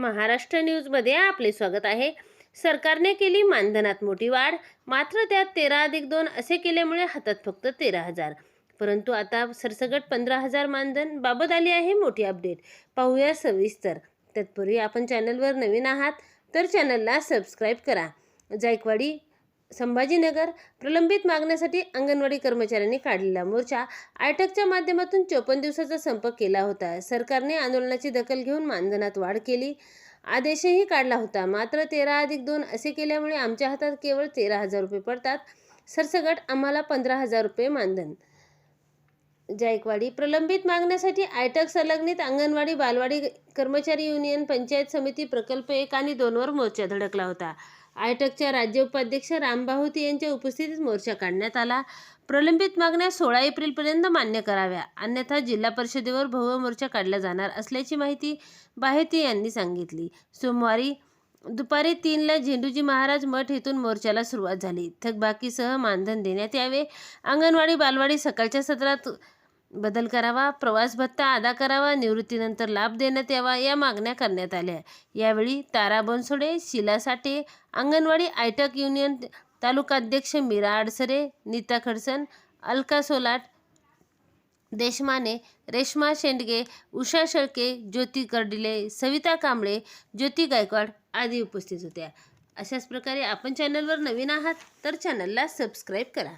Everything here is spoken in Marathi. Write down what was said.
महाराष्ट्र न्यूजमध्ये आपले स्वागत आहे. सरकारने केली मानधनात मोठी वाढ मात्र त्यात तेरा अधिक दोन असे केल्यामुळे हातात फक्त तेरा हजार. परंतु आता सरसगट पंधरा हजार मानधन बाबत आली आहे मोठी अपडेट पाहूया सविस्तर तत्पूर्वी आपण चॅनलवर नवीन आहात तर चॅनलला सबस्क्राईब करा. जायकवाडी संभाजीनगर प्रलंबित मागण्यासाठी अंगणवाडी कर्मचाऱ्यांनी काढलेला मोर्चा आयटकच्या माध्यमातून चोपन्न दिवसाचा संप केला होता. सरकारने आंदोलनाची दखल घेऊन मानधनात वाढ केली. आदेशही काढला होता. मात्र तेरा अधिक दोन असे केल्यामुळे आमच्या हातात केवळ तेरा हजार रुपये पडतात. सरसगट आम्हाला पंधरा हजार रुपये मानधन. जायकवाडी प्रलंबित मागण्यासाठी आयटक संलग्नित अंगणवाडी बालवाडी कर्मचारी युनियन पंचायत समिती प्रकल्प एक आणि दोनवर मोर्चा धडकला होता. आयटकच्या राज्य उपाध्यक्ष राम बाहुती यांच्या उपस्थितीत मोर्चा काढण्यात आला. प्रलंबित मागण्या सोळा एप्रिलपर्यंत मान्य कराव्या. अन्यथा जिल्हा परिषदेवर भव्य मोर्चा काढला जाणार असल्याची माहिती बाहेती यांनी सांगितली. सोमवारी दुपारी तीनला झेंडूजी महाराज मठ येथून मोर्चाला सुरुवात झाली. थकबाकीसह मानधन देण्यात यावे. अंगणवाडी बालवाडी सकाळच्या सत्रात बदल करावा प्रवास भत्ता अदा करावा निवृत्तीनंतर लाभ देण्यात यावा या मागण्या करण्यात आल्या. यावेळी तारा बनसोडे शिला साठे अंगणवाडी आयटक युनियन तालुकाध्यक्ष मीरा आडसरे नीता खडसन अलका सोलाट देशमाने रेश्मा शेंडगे उषा शेळके ज्योती कर्डिले सविता कांबळे ज्योती गायकवाड आदी उपस्थित होत्या. अशाच प्रकारे आपण चॅनलवर नवीन आहात तर चॅनलला सबस्क्राईब करा.